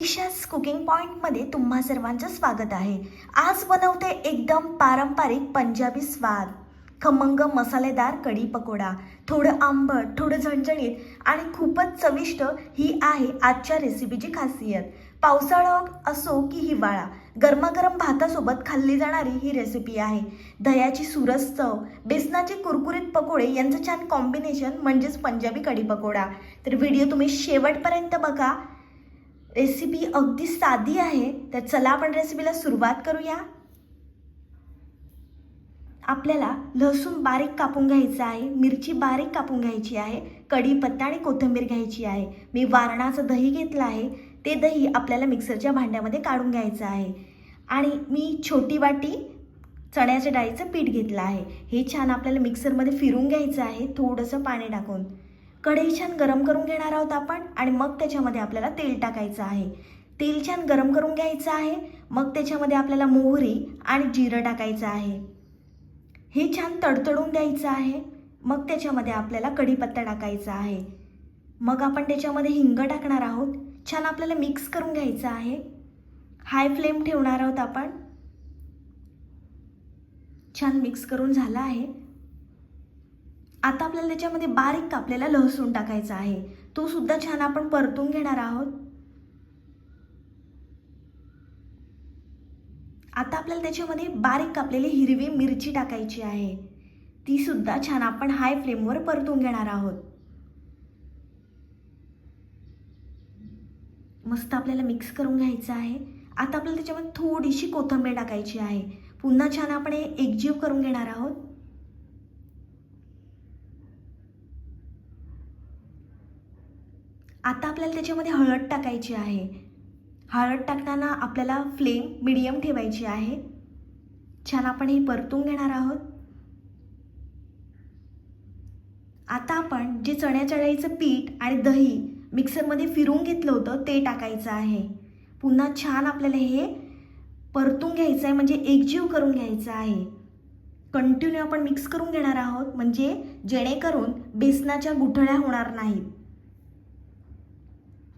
Isha's cooking पॉईंटमध्ये तुम्हा सर्वांचं स्वागत आहे. आज बनवते एकदम पारंपरिक पंजाबी स्वाद. खमंग मसालेदार कढी पकोडा थोडं आंबट थोडं झणझणीत आणि खूपच चविष्ट ही आहे आजच्या रेसिपीची खासियत. पावसाळा असो की हिवाळा गरमागरम भातासोबत खाल्ली जाणारी ही रेसिपी आहे. दह्याची सुरस चव बेसनाचे कुरकुरीत पकोडे यांचं छान कॉम्बिनेशन म्हणजेच पंजाबी कढी पकोडा. तर व्हिडिओ तुम्ही शेवटपर्यंत बघा. रेसिपी अगदी साधी आहे तर चला आपण रेसिपीला सुरुवात करूया. आपल्याला लसूण बारीक कापून घ्यायचं आहे मिरची बारीक कापून घ्यायची आहे कढीपत्ता आणि कोथिंबीर घ्यायची आहे. मी वारणाचं दही घेतलं आहे ते दही आपल्याला मिक्सरच्या भांड्यामध्ये काढून घ्यायचं आहे. आणि मी छोटी वाटी चण्याच्या डाळीचं पीठ घेतलं आहे. हे छान आपल्याला मिक्सरमध्ये फिरून घ्यायचं आहे थोडंसं पाणी टाकून. कढई छान गरम करून घेणार आहोत आपण आणि मग त्याच्यामध्ये आपल्याला तेल टाकायचं आहे. तेल छान गरम करून घ्यायचं आहे. मग त्याच्यामध्ये आपल्याला मोहरी आणि जिरं टाकायचं आहे. हे छान तडतडून द्यायचं आहे. मग त्याच्यामध्ये आपल्याला कढीपत्ता टाकायचा आहे. मग आपण त्याच्यामध्ये हिंग टाकणार आहोत. छान आपल्याला मिक्स करून घ्यायचं आहे. हाय फ्लेम ठेवणार आहोत आपण. छान मिक्स करून झालं आहे. आता आपल्याला त्याच्यामध्ये बारीक कापलेला लसूण टाकायचा आहे. तो सुद्धा छान आपण परतून घेणार आहोत. आता आपल्याला त्याच्यामध्ये बारीक कापलेली हिरवी मिरची टाकायची आहे. ती सुद्धा छान आपण हाय फ्लेमवर परतून घेणार आहोत. मस्त आपल्याला मिक्स करून घ्यायचं आहे. आता आपल्याला त्याच्यामध्ये थोडीशी कोथिंबीर टाकायची आहे. पुन्हा छान आपण हे एकजीव करून घेणार आहोत. आता आपल्याला त्याच्यामध्ये हळद टाकायची आहे. हळद टाकताना आपल्याला फ्लेम मिडियम ठेवायची आहे. छान आपण हे परतून घेणार आहोत. आता आपण जे चण्या चढाईचं पीठ आणि दही मिक्सरमध्ये फिरून घेतलं होतं ते टाकायचं आहे. पुन्हा छान आपल्याला हे परतून घ्यायचं आहे म्हणजे एकजीव करून घ्यायचं आहे. कंटिन्यू आपण मिक्स करून घेणार आहोत म्हणजे जेणेकरून बेसनाच्या गुठळ्या होणार नाहीत.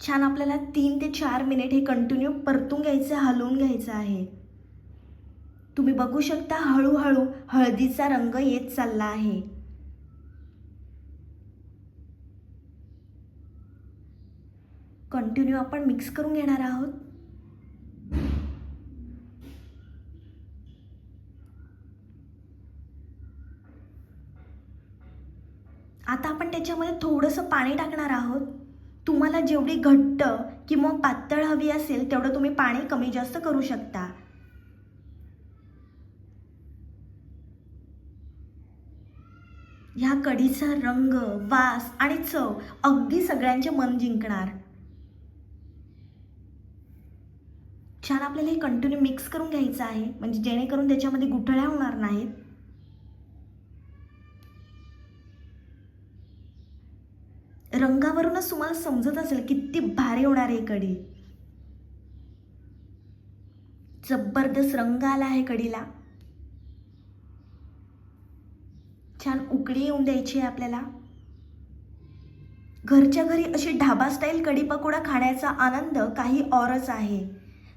छान आपल्याला तीन ते चार मिनिट हे कंटिन्यू परतून घ्यायचं हलवून घ्यायचं आहे. तुम्ही बघू शकता हळूहळू हळदीचा रंग येत चालला आहे. कंटिन्यू आपण मिक्स करून घेणार आहोत. आता आपण त्याच्यामध्ये थोडंसं पाणी टाकणार आहोत. तुम्हाला जेवढी घट्ट किंवा पातळ हवी असेल तेवढं तुम्ही पाणी कमी जास्त करू शकता. ह्या कढीचा रंग वास आणि चव अगदी सगळ्यांचे मन जिंकणार. छान आपल्याला हे कंटिन्यू मिक्स करून घ्यायचं आहे. म्हणजे जेणेकरून त्याच्यामध्ये गुठळ्या होणार नाहीत. रंगावरूनच तुम्हाला समजत असेल किती भारी होणार आहे कढी. जबरदस्त रंग आला आहे कढीला. छान उकळी येऊन द्यायची आहे आपल्याला. घरच्या घरी अशी ढाबा स्टाईल कढी पकोडा खाण्याचा आनंद काही औरच आहे.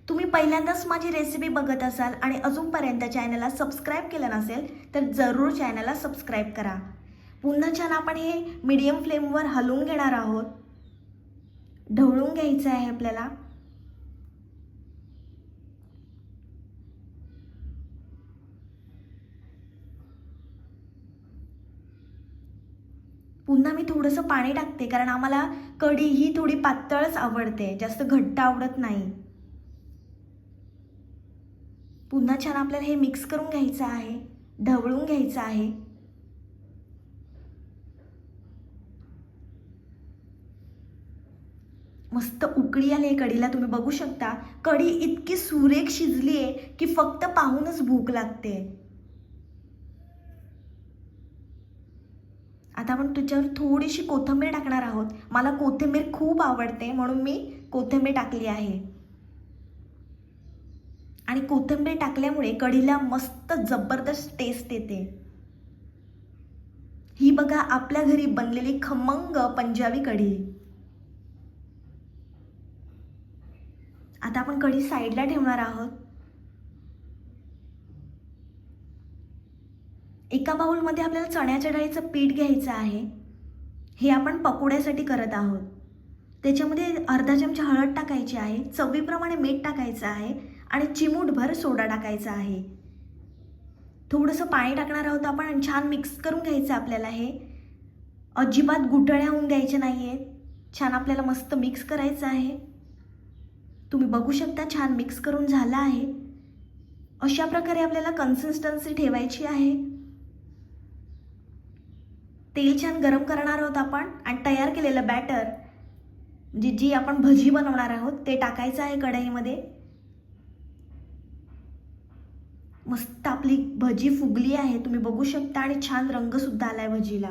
तुम्ही पहिल्यांदाच माझी रेसिपी बघत असाल आणि अजूनपर्यंत चॅनलला सबस्क्राईब केलं नसेल तर जरूर चॅनलला सबस्क्राईब करा. पुन्हा छान आपण हे मीडियम फ्लेमवर हलवून घेणार आहोत. ढवळून घ्यायचं आहे आपल्याला. पुन्हा मी थोडंसं पाणी टाकते कारण आम्हाला कढी ही थोडी पातळच आवडते जास्त घट्ट आवडत नाही. पुन्हा छान आपल्याला हे मिक्स करून घ्यायचं आहे ढवळून घ्यायचं आहे. मस्त उकळी आली आहे कढीला तुम्ही बघू शकता. कढी इतकी सुरेख शिजली आहे की फक्त पाहूनच भूक लागते. आता आपण तुझ्यावर थोडीशी कोथिंबीर टाकणार आहोत. मला कोथिंबीर खूप आवडते म्हणून मी कोथिंबीर टाकली आहे. आणि कोथिंबीर टाकल्यामुळे कढीला मस्त जबरदस्त टेस्ट येते. ही बघा आपल्या घरी बनलेली खमंग पंजाबी कढी. आता आपण कढी साईडला ठेवणार आहोत. एका बाउलमध्ये आपल्याला चण्याच्या डाळीचं पीठ घ्यायचं आहे. हे आपण पकोड्यासाठी करत आहोत. त्याच्यामध्ये अर्धा चमचा हळद टाकायची आहे चवीप्रमाणे मीठ टाकायचं आहे आणि चिमूटभर सोडा टाकायचा आहे. थोडंसं पाणी टाकणार आहोत आपण आणि छान मिक्स करून घ्यायचं आपल्याला हे. अजिबात गुटळ्या होऊन द्यायच्या नाही आहेत छान आपल्याला मस्त मिक्स करायचं आहे. तुम्ही बघू शकता छान मिक्स करून झालं आहे. अशा प्रकारे आपल्याला कन्सिस्टन्सी ठेवायची आहे. तेल छान गरम करणार आहोत आपण आणि तयार केलेलं बॅटर जी जी आपण भजी बनवणार आहोत ते टाकायचं आहे कढईमध्ये. मस्त आपली भजी फुगली आहे तुम्ही बघू शकता आणि छान रंगसुद्धा आला आहे भजीला.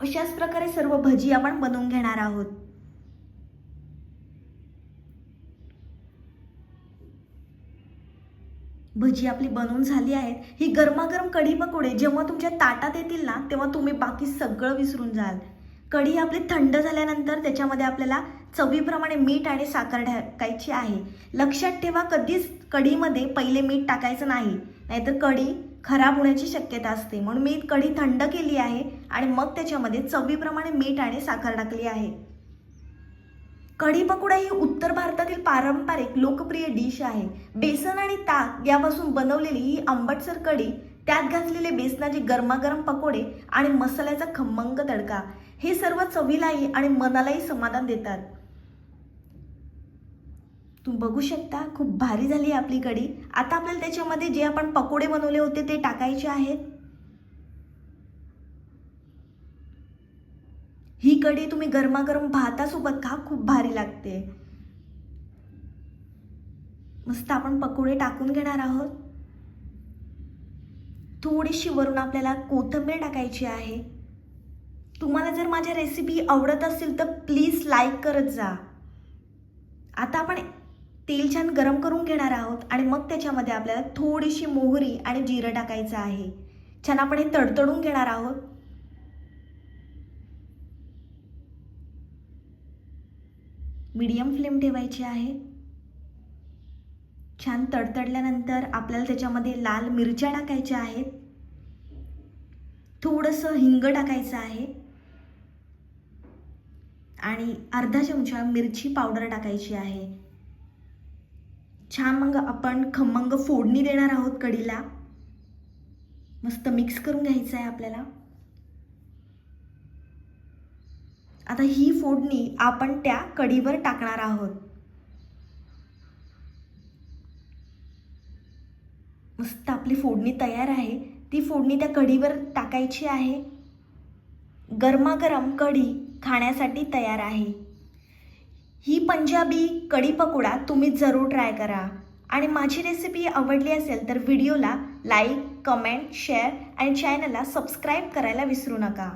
अशाच प्रकारे सर्व भजी आपण बनवून घेणार आहोत. भजी आपली बनवून झाली आहेत ही गरमागरम कढी पकोडे जेव्हा तुमच्या ताटात येतील ना तेव्हा तुम्ही बाकी सगळं विसरून जाल. कढी आपली थंड झाल्यानंतर त्याच्यामध्ये आपल्याला चवीप्रमाणे मीठ आणि साखर टाकायची आहे. लक्षात ठेवा कधीच कढीमध्ये पहिले मीठ टाकायचं नाही. नाहीतर कढी खराब होण्याची शक्यता असते. म्हणून मी कढी थंड केली आहे आणि मग त्याच्यामध्ये चवीप्रमाणे मीठ आणि साखर टाकली आहे. कढी पकोडा ही उत्तर भारतातील पारंपरिक लोकप्रिय डिश आहे. बेसन आणि ताक यापासून बनवलेली ही आंबटसर कढी त्यात घातलेले बेसनाचे गरमागरम पकोडे आणि मसाल्याचा खमंग तडका हे सर्व चवीलाही आणि मनालाही समाधान देतात. तुम्ही बघू शकता खूप भारी झाली आहे आपली कढी. आता आपल्याला त्याच्यामध्ये जे आपण पकोडे बनवले होते ते टाकायचे आहेत. ही कढी तुम्ही गरमागरम भातासोबत खा खूप भारी लागते. मस्त आपण पकोडे टाकून घेणार आहोत. थोडीशी वरून आपल्याला कोथिंबीर टाकायची आहे. तुम्हाला जर माझ्या रेसिपी आवडत असेल तर प्लीज लाईक करत जा. आता आपण तेल छान गरम करून घेणार आहोत आणि मग त्याच्यामध्ये आपल्याला थोडीशी मोहरी आणि जिरं टाकायचं आहे. छान आपण हे तडतडून घेणार आहोत. मीडियम फ्लेम ठेवायची आहे. छान तडतडल्यानंतर आपल्याला त्याच्यामध्ये लाल मिरच्या टाकायच्या आहेत. थोडंसं हिंग टाकायचं आहे. आणि अर्धा चमचा मिरची पावडर टाकायची आहे. छान मग आपण खमंग फोडणी देणार आहोत कढीला. मस्त मिक्स करून घ्यायचं आहे आपल्याला. आता ही फोडणी आपण त्या कढीवर टाकणार आहोत. मस्त आपली फोडणी तयार आहे. ती फोडणी त्या कढीवर टाकायची आहे. गरमागरम कढी खाण्यासाठी तयार आहे. ही पंजाबी कढी पकोडा तुम्ही जरूर ट्राय करा. आणि माझी रेसिपी आवडली असेल तर व्हिडिओला लाईक कमेंट शेअर आणि चॅनलला सबस्क्राईब करायला विसरू नका.